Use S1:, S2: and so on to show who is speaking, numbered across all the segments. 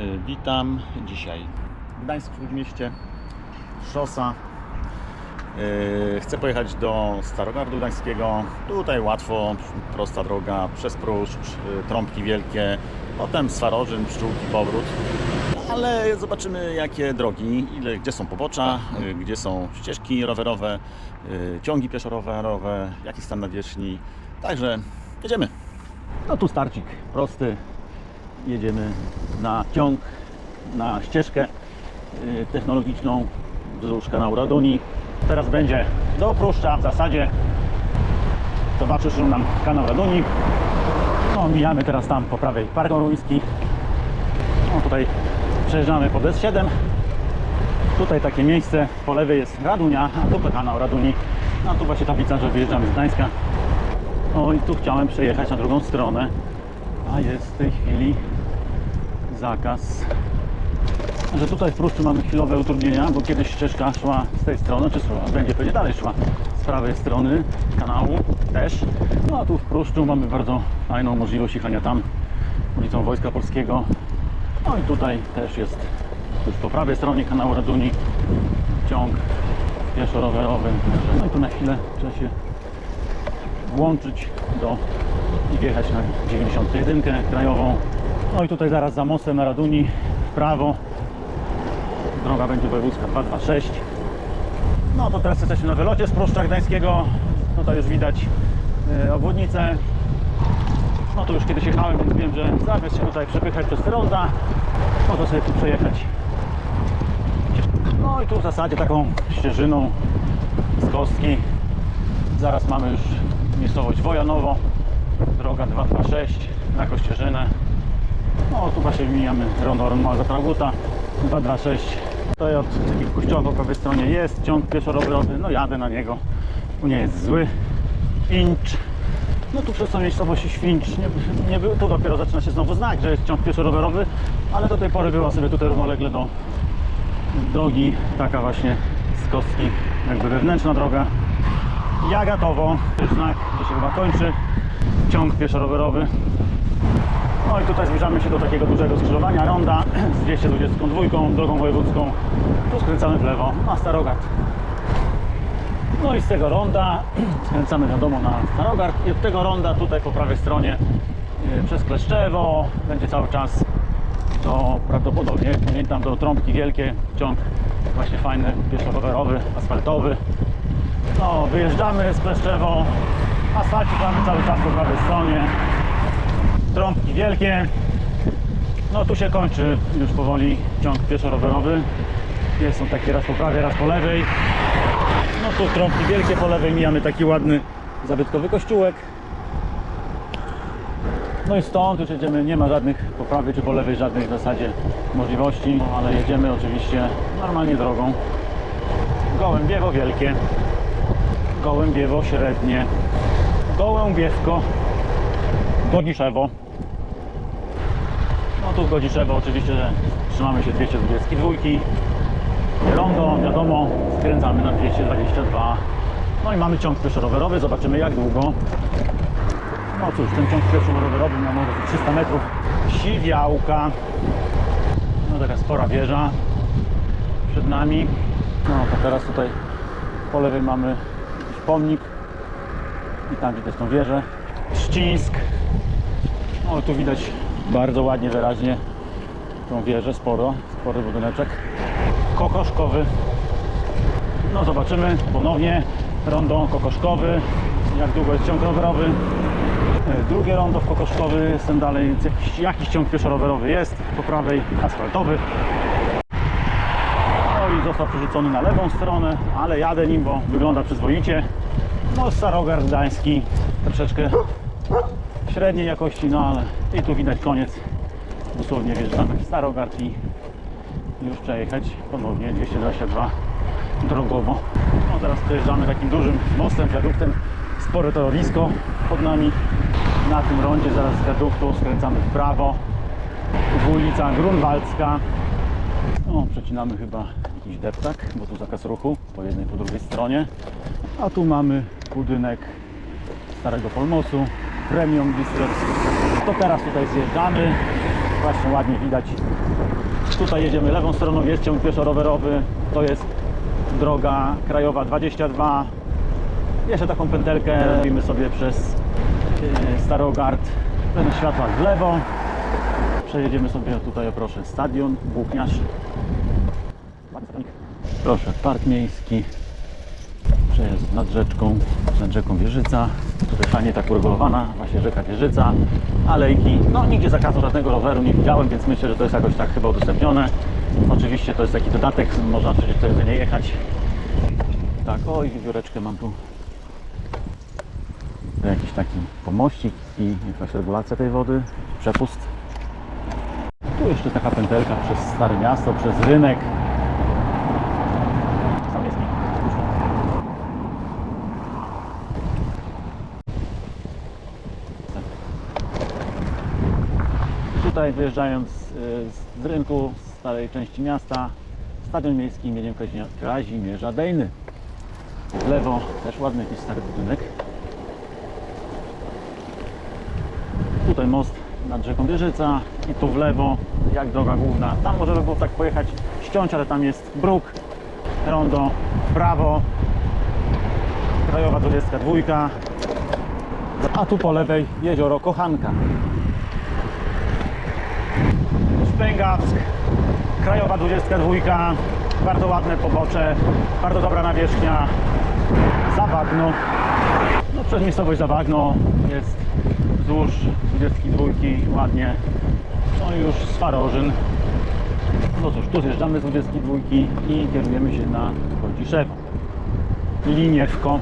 S1: Y, Witam dzisiaj w Gdańsku Śródmieście, szosa. Y, Chcę pojechać do Starogardu Gdańskiego. Tutaj łatwo, prosta droga, przez Pruszcz, y, Trąbki Wielkie, potem Swarożyn, Pszczółki, powrót. Ale zobaczymy jakie drogi, ile, gdzie są pobocza, gdzie są ścieżki rowerowe, ciągi pieszo-rowerowe, jaki stan nawierzchni. Także jedziemy. No tu starcik prosty, jedziemy na ciąg, na ścieżkę y, technologiczną wzdłuż kanału Raduni. Teraz będzie do Pruszcza w zasadzie towarzyszy nam kanał Raduni. No, mijamy teraz tam po prawej Park Oruński. No, tutaj przejeżdżamy pod S7. Tutaj takie miejsce, po lewej jest Radunia, a tu kanał Raduni. No, tu właśnie tablica, że wyjeżdżamy z Gdańska. O i tu chciałem przejechać na drugą stronę, a jest w tej chwili zakaz. Że tutaj w Pruszczu mamy chwilowe utrudnienia, bo kiedyś ścieżka szła z tej strony, czy szła, będzie pewnie dalej szła z prawej strony kanału też. No a tu w Pruszczu mamy bardzo fajną możliwość jechania tam ulicą Wojska Polskiego. No i tutaj też jest już po prawej stronie kanału Raduni ciąg pieszo-rowerowy. No i tu na chwilę trzeba się włączyć do i wjechać na 91 krajową. No i tutaj zaraz za mostem na Raduni w prawo. Droga będzie wojewódzka 226. No to teraz jesteśmy na wylocie z Pruszcza Gdańskiego. Tutaj już widać e, obwodnicę. No to już kiedyś jechałem, więc wiem, że zamiast się tutaj przepychać przez te to sobie tu przejechać. No i tu w zasadzie taką ścieżyną z kostki Zaraz mamy już miejscowość Wojanowo, droga 226 na Kościerzynę. No tu właśnie mijamy rondo Mała Traguta 226. Tutaj od takiego kościoła po prawej stronie jest ciąg pieszo-rowerowy, no jadę na niego, nie jest zły. Incz. No tu przez tą miejscowość Świncz, nie, nie był, tu dopiero zaczyna się znowu znak, że jest ciąg pieszo-rowerowy, ale do tej pory była sobie tutaj równolegle do drogi, taka właśnie z kostki, jakby wewnętrzna droga, też znak, to się chyba kończy, ciąg pieszo-rowerowy. No i tutaj zbliżamy się do takiego dużego skrzyżowania, ronda z 222, drogą wojewódzką. Tu skręcamy w lewo, na Starogard. No i z tego ronda skręcamy wiadomo na Starogard i od tego ronda tutaj po prawej stronie yy, przez Kleszczewo będzie cały czas to prawdopodobnie, jak pamiętam, do Trąbki Wielkie, ciąg właśnie fajny, pieszo-rowerowy, asfaltowy. No, wyjeżdżamy z Kleszczewo. Asfalcik mamy cały czas po prawej stronie. Trąbki wielkie. No tu się kończy już powoli ciąg pieszo-rowerowy. Jest on taki raz po prawej, raz po lewej. No tu trąbki wielkie po lewej mijamy taki ładny zabytkowy kościółek. No i stąd już jedziemy, nie ma żadnych po prawej czy po lewej żadnych w zasadzie możliwości, no, ale jedziemy oczywiście normalnie drogą. Gołębiewo wielkie. Gołębiewo średnie, Gołębiewko, Godziszewo. No tu Godziszewo oczywiście, że trzymamy się 222. Rondo, wiadomo, skręcamy na 222. No i mamy ciąg pieszo-rowerowy, zobaczymy jak długo. No cóż, ten ciąg pieszo-rowerowy miał może 300 metrów. Siwiałka. No taka spora wieża przed nami. No to teraz tutaj po lewej mamy pomnik i tam widać tą wieżę. Ścisk. No tu widać bardzo ładnie, wyraźnie tą wieżę, sporo, spory budyneczek. Kokoszkowy. No zobaczymy ponownie rondo kokoszkowy, jak długo jest ciąg rowerowy. E, Drugie rondo w Kokoszkowy, jestem dalej, jakiś, jakiś ciąg pieszo-rowerowy jest, po prawej asfaltowy. No i został przerzucony na lewą stronę, ale jadę nim, bo wygląda przyzwoicie. No Starogard Gdański, troszeczkę średniej jakości, no ale i tu widać koniec. Dosłownie wjeżdżamy w Starogard i już przejechać ponownie 222 drogowo. No teraz przejeżdżamy takim dużym mostem, wiaduktem. Spore torowisko pod nami. Na tym rondzie zaraz z wiaduktu skręcamy w prawo. Tu ulica Grunwaldzka. No, przecinamy chyba jakiś deptak, bo tu zakaz ruchu po jednej, po drugiej stronie. A tu mamy budynek Starego Polmosu, Premium Distress. To teraz tutaj zjeżdżamy Właśnie ładnie widać. Tutaj jedziemy lewą stroną, jest ciąg pieszo-rowerowy. To jest droga krajowa 22. Jeszcze taką pętelkę robimy sobie przez e, Starogard. Ten światła w lewo. Przejedziemy sobie tutaj, proszę, stadion, Włókniarz. Proszę, park miejski. Przejazd nad rzeczką, nad rzeką Wieżyca. Tutaj fajnie tak uregulowana, właśnie rzeka Wieżyca. Alejki. No nigdzie zakazu żadnego roweru nie widziałem, więc myślę, że to jest jakoś tak chyba udostępnione. Oczywiście to jest taki dodatek, można przecież wtedy nie jechać. Tak, o i wióreczkę mam tu. Jakiś taki pomościk i jakaś regulacja tej wody, przepust. Tu jeszcze taka pętelka przez Stare Miasto, przez rynek. Tutaj wyjeżdżając y, z rynku z starej części miasta, stadion miejski imieniem Kazimierza Dejny. W lewo też ładny jakiś stary budynek. Tutaj most nad rzeką Wieżyca i tu w lewo, jak droga główna. Tam można by było tak pojechać, ściąć, ale tam jest bruk, rondo w prawo, krajowa 22, a tu po lewej jezioro Kochanka. Szpęgawsk, krajowa 22, bardzo ładne pobocze, bardzo dobra nawierzchnia, Zawagno. No przez miejscowość Zawagno jest wzdłuż 22 ładnie. No i już Swarożyn. No cóż, tu zjeżdżamy z 22 i kierujemy się na Chodziszewo. Liniewko.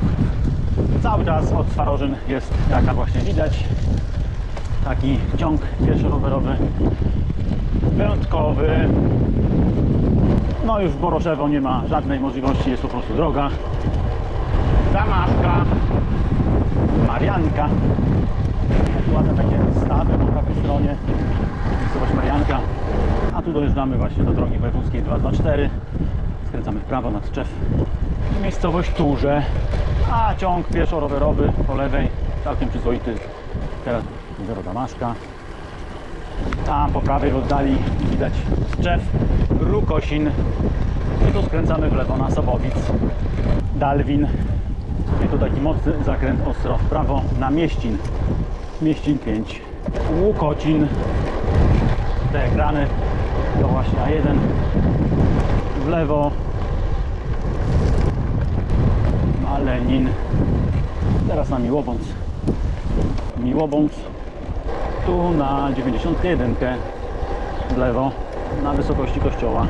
S1: Cały czas od Swarożyn jest, jak właśnie widać, taki ciąg pieszo-rowerowy wyjątkowy. No już w Boroszewo nie ma żadnej możliwości, jest po prostu droga. Damaszka, Marianka. Ładne takie stawy po prawej stronie. Miejscowość Marianka. A tu dojeżdżamy właśnie do drogi wojewódzkiej 224. Skręcamy w prawo nad Czew. Miejscowość Turze. A ciąg pieszo-rowerowy po lewej. Całkiem przyzwoity. Teraz zero Damaszka. Tam po prawej w oddali widać Czew, Rukosin. I tu skręcamy w lewo na Sobowic. Dalwin. I tu taki mocny zakręt ostro w prawo na Mieścin. Mieścin 5. Łukocin. Te ekrany to właśnie A1. W lewo. Malenin. Teraz na Miłobądź. Miłobądź. Tu na 91 w lewo na wysokości kościoła.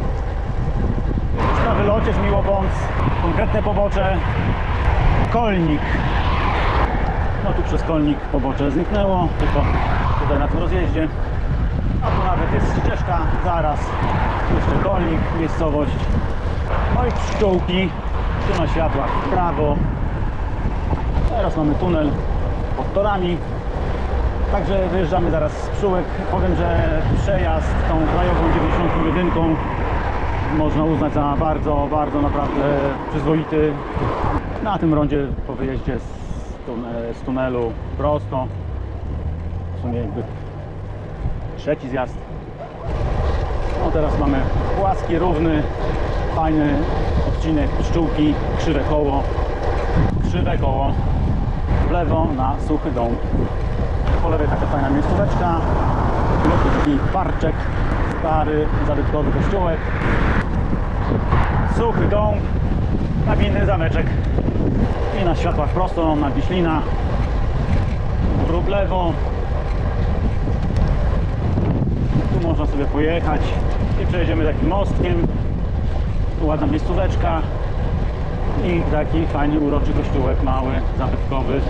S1: Już na wylocie z Miłobądź. Konkretne pobocze. Kolnik. No tu przez Kolnik pobocze zniknęło, tylko tutaj na tym rozjeździe. A tu nawet jest ścieżka, zaraz jeszcze Kolnik, miejscowość. No i pszczółki, tu na światłach prawo. Teraz mamy tunel pod torami. Także wyjeżdżamy zaraz z pszczółek. Powiem, że przejazd tą krajową 91 można uznać za bardzo, bardzo naprawdę przyzwoity. Na tym rondzie po wyjeździe z, tune- z tunelu prosto. W sumie jakby trzeci zjazd. No teraz mamy płaski, równy, fajny odcinek pszczółki, krzywe koło, krzywe koło w lewo na suchy dom. Po lewej taka fajna miejscóweczka, taki parczek, stary, zabytkowy kościółek, suchy dom, nabinny zameczek. I na światłach prosto na Wiślina, wróg lewo, tu można sobie pojechać i przejedziemy takim mostkiem, tu ładna miejscóweczka i taki fajny uroczy kościółek mały, zabytkowy.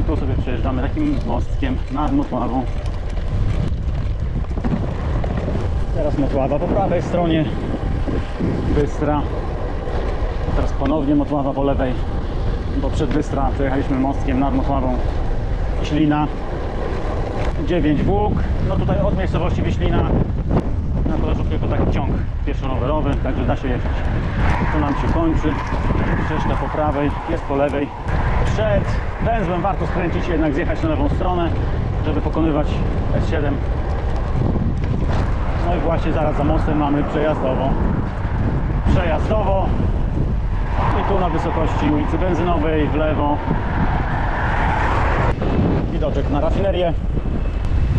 S1: I tu sobie przejeżdżamy takim mostkiem nad Motławą. Teraz Motława po prawej stronie, Bystra. Teraz ponownie Motława po lewej, bo przed Bystra przejechaliśmy mostkiem nad Motławą. Ślina, 9 Włók. No tutaj od miejscowości Wiślina na to jest tylko taki ciąg pieszo-rowerowy, także da się jechać. Tu nam się kończy, ścieżka po prawej, jest po lewej. Przed węzłem warto skręcić, jednak zjechać na lewą stronę żeby pokonywać S7. No i właśnie zaraz za mostem mamy przejazdowo. Przejazdowo. I tu na wysokości ulicy Benzynowej w lewo. Widoczek na rafinerię.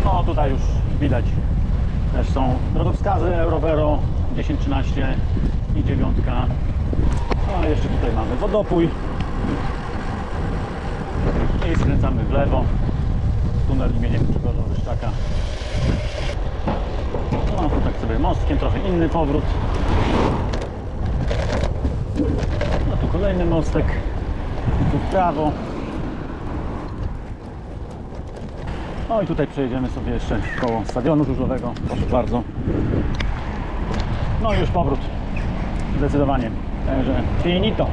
S1: No tutaj już widać też są drogowskazy Eurovero 1013 i 9. No a jeszcze tutaj mamy wodopój. I skręcamy w lewo. Tunel imieniem Grzegorza Ryszczaka. No tak sobie mostkiem, trochę inny powrót. No tu kolejny mostek. Tu w prawo. No i tutaj przejedziemy sobie jeszcze koło stadionu żużlowego. Proszę bardzo. No i już powrót. Zdecydowanie. Także finito.